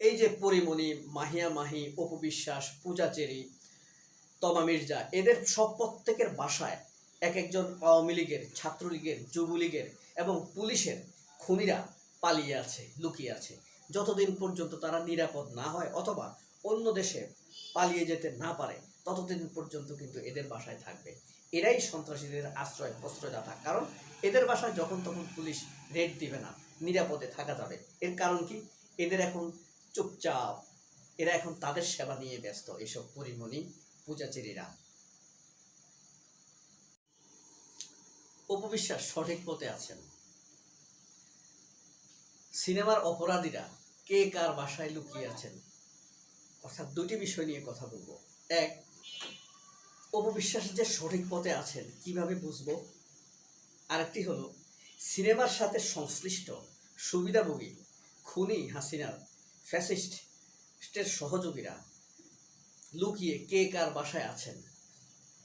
এই যে পরিমণি, মাহিয়া মাহি অপবিশ্বাস পূজাচেরি তমা মির্জা, এদের সব প্রত্যেকের বাসায় এক একজন আওয়ামী লীগের, ছাত্রলীগের, যুবলীগের এবং পুলিশের খুনিরা পালিয়ে আছে, লুকিয়ে আছে। যতদিন পর্যন্ত তারা নিরাপদ না হয় অথবা অন্য দেশে পালিয়ে যেতে না পারে, ততদিন পর্যন্ত কিন্তু এদের বাসায় থাকবে। এরাই সন্ত্রাসীদের আশ্রয়, প্রশ্রয়দাতা। কারণ এদের বাসায় যখন তখন পুলিশ রেড দিবে না, নিরাপদে থাকা যাবে। এর কারণ কি? এদের এখন চুপচাপ। এরা এখন তাদের সেবা নিয়ে ব্যস্ত, এসব পরিমণি, পূজাচেরীরা। উপবিশ্বাস সঠিক পথে আছেন। সিনেমার অপরাধীরা কে কার বাসায় লুকিয়ে আছেন? অর্থাৎ দুটি বিষয় নিয়ে কথা বলব। এক, অপবিশ্বাস যে সঠিক পথে আছেন, কীভাবে বুঝব? আরেকটি হলো, সিনেমার সাথে সংশ্লিষ্ট সুবিধাভোগী খুনি হাসিনার ফ্যাসিস্টের সহযোগীরা লুকিয়ে কে কার বাসায় আছেন,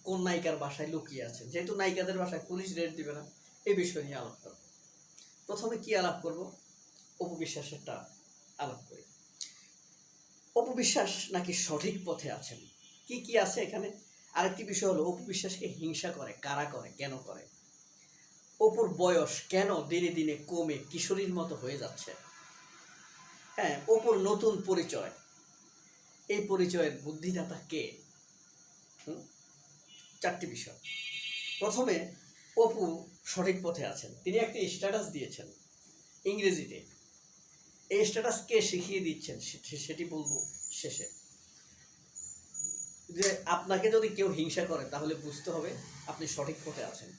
কোন নায়িকার বাসায় লুকিয়ে আছেন। যেহেতু নায়িকাদের বাসায় পুলিশ রেড দিবে না এই বিষয় নিয়ে আলাপ করব। প্রথমে কি আলাপ করব? অপবিশ্বাসেরটা আলাপ করি। অপবিশ্বাস নাকি সঠিক পথে আছেন? কি কি আছে এখানে? আরেকটি বিষয় হলো অপবিশ্বাসকে হিংসা করে, কারা করে, কেন করে? অপুর বয়স কেন দিনে দিনে কমে কিশোরীর মতো হয়ে যাচ্ছে? হ্যাঁ অপুর নতুন পরিচয়। এই পরিচয়ের বুদ্ধিদাতা কে? চারটি বিষয়। প্রথমে, অপু সঠিক পথে আছেন। তিনি একটি স্ট্যাটাস দিয়েছেন ইংরেজিতে। এই স্ট্যাটাস কে শিখিয়ে দিচ্ছেন সেটি বলব শেষে। যে আপনাকে যদি কেউ হিংসা করে, তাহলে বুঝতে হবে আপনি সঠিক পথে আছেন।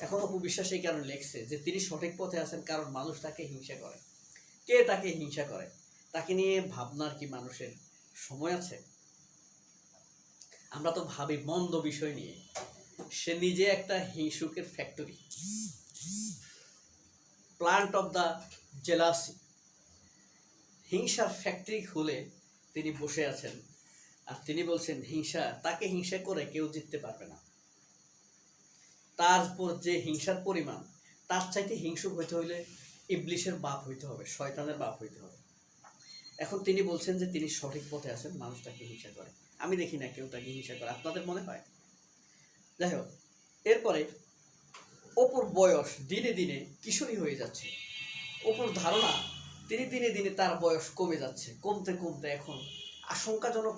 এখন অপু বিশ্বাস এই কারণে লেখছে যে তিনি সঠিক পথে আছেন কারণ মানুষ তাকে হিংসা করে? কে তাকে হিংসা করে? তাকে নিয়ে ভাবনার কি মানুষের সময় আছে? আমরা তো ভাবি মন্দ বিষয় নিয়ে। সে নিজে একটা হিংসুকের factory plant of the jealousy হিংসার ফ্যাক্টরি খুলে তিনি বসে আছেন আর তিনি বলছেন, হিংসা, তাকে হিংসা করে কেউ জিততে পারবে না। তারপর যে হিংসার পরিমাণ, তার চাইতে হিংসুক হইতে হইলে ইবলিশের বাপ হইতে হবে, শয়তানের বাপ হইতে হবে। এখন তিনি বলছেন যে তিনি সঠিক পথে আছেন, মানুষ তাকে হিংসা করে। আমি দেখি না কেউ তাকে হিংসা করে, আপনাদের মনে হয়? যাই হোক, এরপরে অপর বয়স দিনে দিনে কিশোরী হয়ে যাচ্ছে। অপুর ধারণা, তিনি দিনে দিনে তার বয়স কমে যাচ্ছে। কমতে কমতে এখন আশঙ্কাজনক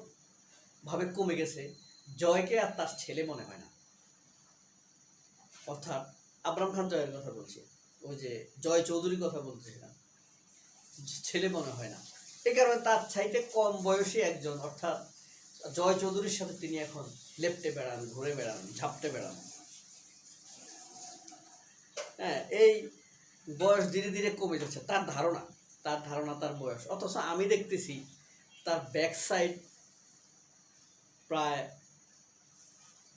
ভাবে কমে গেছে, জয়কে আর তার ছেলে মনে হয় না। অর্থাৎ আবরাম খান জয়ের কথা বলছি। ওই যে জয় চৌধুরীর কথা বলছিলাম ছেলে মনে হয় না। এ কারণে তার চাইতে কম বয়সী একজন, অর্থাৎ জয় চৌধুরীর সাথে তিনি এখন লেপটে বেড়ান, ঘুরে বেড়ান, ঝাপটে বেড়ান। হ্যাঁ এই বয়স ধীরে ধীরে কমে যাচ্ছে। তার ধারণা তার ধারণা, তার বয়স। অথচ আমি দেখতেছি তার ব্যাক সাইড প্রায়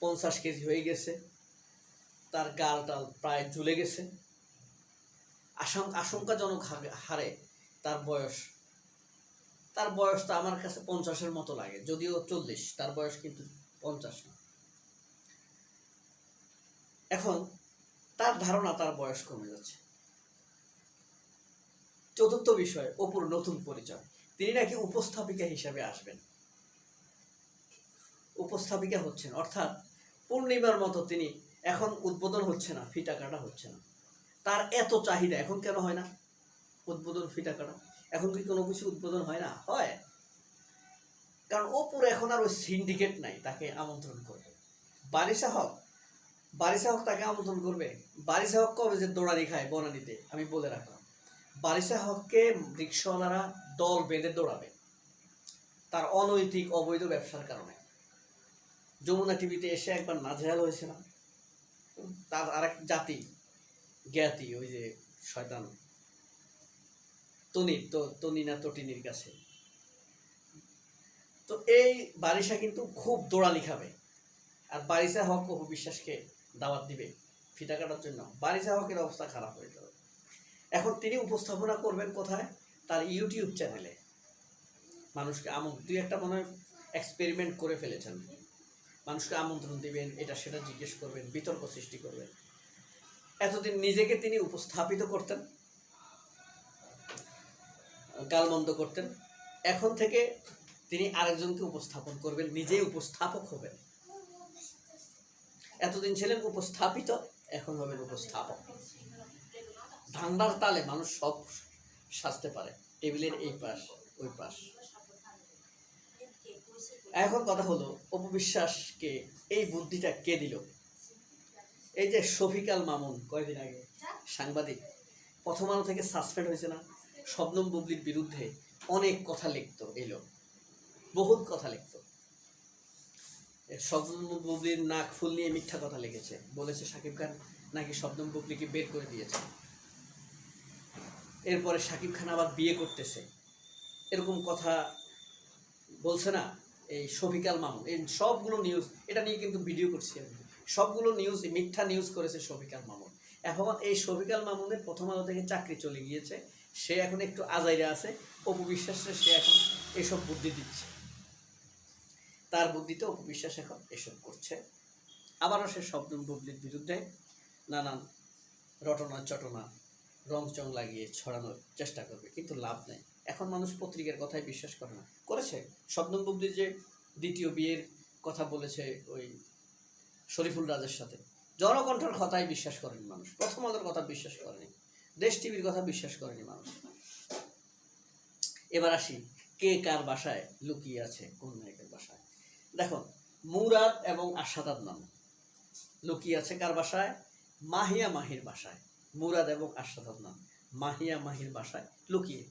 পঞ্চাশ কেজি হয়ে গেছে। তার গাল টাল প্রায় ঝুলে গেছে। আশঙ্কাজনক হারে- তার বয়স, তার বয়সটা আমার কাছে পঞ্চাশের মতো লাগে, যদিও চল্লিশ, তার বয়স কিন্তু পঞ্চাশ না। এখন তার ধারণা তার বয়স কমে যাচ্ছে। চতুর্থ বিষয়, অপুর নতুন পরিচয়। তিনি নাকি উপস্থাপিকা হিসাবে আসবেন। উপস্থাপিকা হচ্ছেন, অর্থাৎ পূর্ণিমার মতো তিনি এখন উদ্বোধন হচ্ছে না, ফিটা কাটা হচ্ছে না। তার এত চাহিদা, এখন কেন হয় না? উদ্বোধন ফিটা কাটা এখন কি কোনো কিছু উদ্বোধন হয় না? হয়। কারণ ওপর এখন আর ওই সিন্ডিকেট নাই, তাকে আমন্ত্রণ করবে। বারিশা হক বারিশা হক তাকে আমন্ত্রণ করবে। বারিশা হক কবে যে দৌড়ানি খায় বনানিতে, আমি বলে রাখলাম। বারিশা হককে রিক্সাওয়ালারা দল বেঁধে দৌড়াবে, তার অনৈতিক, অবৈধ ব্যবসার কারণে। যমুনা টিভিতে এসে একবার নাজেহাল হয়েছে না তার আরেক জাতি জ্ঞাতি, ওই যে শয়তান। তনির, তো তনি না তটিনির কাছে। তো এই বারিশা কিন্তু খুব দৌড়ালি খাবে। আর বারিশা হক অপু বিশ্বাসকে দাওয়াত দিবে ফিতা কাটার জন্য। বারিশা হকের অবস্থা খারাপ হয়ে যাবে। এখন তিনি উপস্থাপনা করবেন কোথায়? তার ইউটিউব চ্যানেলে। মানুষকে আমন দুই একটা মনে এক্সপেরিমেন্ট করে ফেলেছেন। মানুষকে আমন্ত্রণ দিবেন, এটা সেটা জিজ্ঞেস করবেন, বিতর্ক সৃষ্টি করবেন। এতদিন নিজেকে তিনি উপস্থাপিত করতেন, গালমন্দ করতেন, এখন থেকে তিনি আরেকজনকে উপস্থাপন করবেন, নিজেই উপস্থাপক হবেন। এতদিন ছিলেন উপস্থাপিত, এখন হবেন উপস্থাপক। ধান্দার তালে মানুষ সব সাজতে পারে, টেবিলের এই পাশ, ওই পাশ। এখন কথা হলো, অপবিশ্বাসকে, এই বুদ্ধিটা কে দিল? এই যে শফিকাল মামুন কয়েকদিন আগে? সাংবাদিক। প্রথম আলো থেকে সাসপেন্ড হয়েছে না? শবনম বুবলির বিরুদ্ধে অনেক কথা লিখতো এই লোক। বহুত কথা লিখতো। শবনম বুবলির নাক ফুল নিয়ে মিথ্যা কথা লিখেছে। বলেছে সাকিব খান নাকি শবনম বুবলিকে বের করে দিয়েছে। এরপরে সাকিব খান আবার বিয়ে করতেছে। এরকম কথা বলছে না এই শফিকাল মামুন। এই সবগুলো নিউজ এটা নিয়ে কিন্তু ভিডিও করছি আমি। সবগুলো নিউজ মিথ্যা নিউজ করেছে শফিকাল মামুন। এখন এই শফিকাল মামুনের প্রথম আলো থেকে চাকরি চলে গিয়েছে। সে এখন একটু আজাইরা আছে। অপবিশ্বাসে সে এখন এসব বুদ্ধি দিচ্ছে। তার বুদ্ধিতে অপবিশ্বাস এখন এসব করছে। আবারও সে শব্দ বুবলির বিরুদ্ধে নানান রটনা চটনা, রং চং লাগিয়ে ছড়ানোর চেষ্টা করবে, কিন্তু লাভ নেই। এখন মানুষ পত্রিকার কথাই বিশ্বাস করে না। করেছে? স্বপ্নম বুবলির যে দ্বিতীয় বিয়ের কথা বলেছে ওই শরীফুল রাজের সাথে। জনকণ্ঠের কথাই বিশ্বাস করেনি মানুষ। প্রথম আলোর কথা বিশ্বাস করেনি। দেশ টিভির কথা বিশ্বাস করেনি মানুষ। এবার আসি, কে কার বাসায় লুকিয়ে আছে, কোন নায়কের বাসায়? দেখো, মুরাদ এবং আশাদাদ নাম। লুকিয়ে আছে কার বাসায়? মাহিয়া মাহির বাসায়। মুরাদ এবং আশাদাদ নাম। মাহিয়া মাহির বাসায় লুকিয়ে।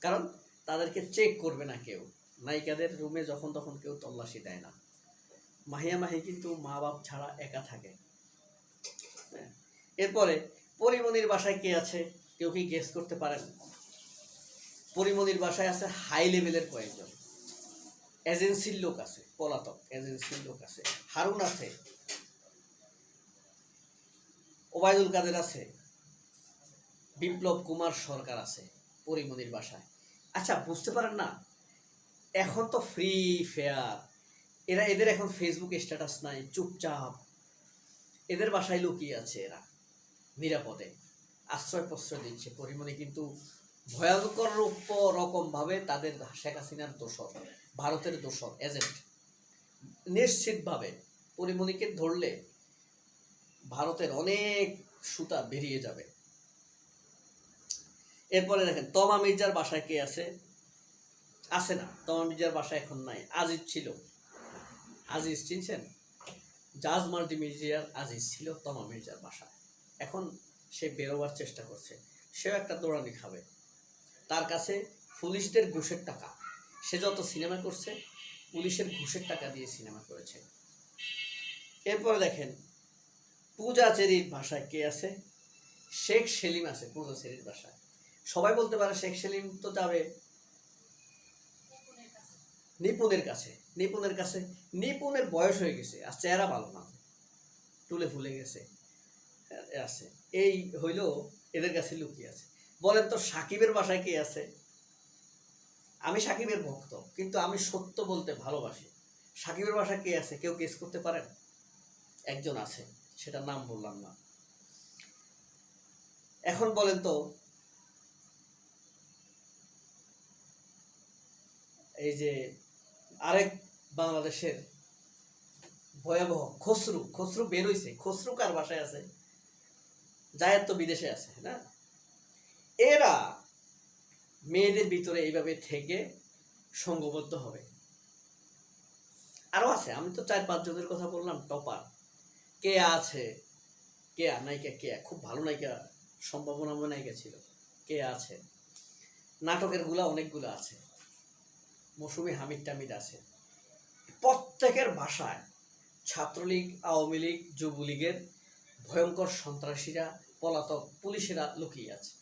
কারণ তাদেরকে চেক করবে না কেউ। নায়িকাদের রুমে যখন তখন কেউ তল্লাশি দেয় না। মাহিয়া মাহি কিন্তু মা বাপ ছাড়া একা থাকে। হ্যাঁ। এরপরে পরিমণির বাসায় কে আছে? কেউ কি গেস করতে পারেন? পরিমণির বাসায় আছে হাই লেভেলের কয়েকজন। এজেন্সির লোক আছে, পলাতক এজেন্সির লোক আছে, হারুন আছে, ওবায়দুল কাদের আছে, বিপ্লব কুমার সরকার আছে পরিমণির বাসায়। আচ্ছা বুঝতে পারেন না? এখন তো ফ্রি ফেয়ার এরা এদের এখন ফেসবুক স্ট্যাটাস নাই, চুপচাপ। এদের বাসায় লুকিয়ে আছে এরা, নিরাপদে। আশ্রয় প্রশ্রয় দিচ্ছে। পরিমণি কিন্তু ভয়ঙ্কর রকম ভাবে তাদের শেখ হাসিনার দোষর, ভারতের দোষর এজেন্ট নিশ্চিতভাবে পরিমণিকে ধরলে ভারতের অনেক সুতা বেরিয়ে যাবে। এরপরে দেখেন, তমা মির্জার বাসায় কে আছে? আছে না। তমা মির্জার বাসায় এখন নাই। আজিজ ছিল। আজিজ, চিনছেন? জাজ মাল্টি মির্জিয়ার আজিজ ছিল তমা মির্জার বাসায়। এখন সে বেরোবার চেষ্টা করছে। সেও একটা দৌড়ানি খাবে। তার কাছে পুলিশদের ঘুষের টাকা। সে যত সিনেমা করছে, পুলিশের ঘুষের টাকা দিয়ে সিনেমা করেছে। এরপরে দেখেন, পূজা চেরির ভাষায় কে আছে? শেখ সেলিম আছে, পূজা চেরির ভাষায় সবাই বলতে পারে শেখ সেলিম তো যাবে নিপুণের কাছে নিপুণের কাছে নিপুণের বয়স হয়ে গেছে, আর চেহারা ভালো না। টুলে ফুলে গেছে আছে। এই হইল এদের কাছে লুকিয়ে আছে। বলেন তো, সাকিবের বাসায় কে আছে? আমি সাকিবের ভক্ত, কিন্তু আমি সত্য বলতে ভালোবাসি। সাকিবের বাসায় কে আছে? কেউ কেস করতে পারেন? একজন আছে সেটা নাম বললাম না। এখন বলেন তো, এই যে আরেক বাংলাদেশের ভয়াবহ খসরু খসরু বের হইছে। খসরু কার বাসায় আছে? জায়াত তো বিদেশে আছে না? এরা মেয়েদের ভিতরে এইভাবে থেকে সঙ্গবদ্ধ হবে। আরও আছে, আমি তো চার পাঁচ জনের কথা বললাম, টপার। কে আছে? কে নায়িকা কে? খুব ভালো নায়িকা, সম্ভাবনাময় নায়িকা ছিল। কে আছে? নাটকেরগুলা অনেকগুলো আছে। মৌসুমি হামিদ টামিদ আছে। প্রত্যেকের ভাষায় ছাত্রলীগ, আওয়ামী লীগ, যুবলীগের ভয়ঙ্কর সন্ত্রাসীরা, পলাতক পুলিশেরা লুকিয়ে আছে।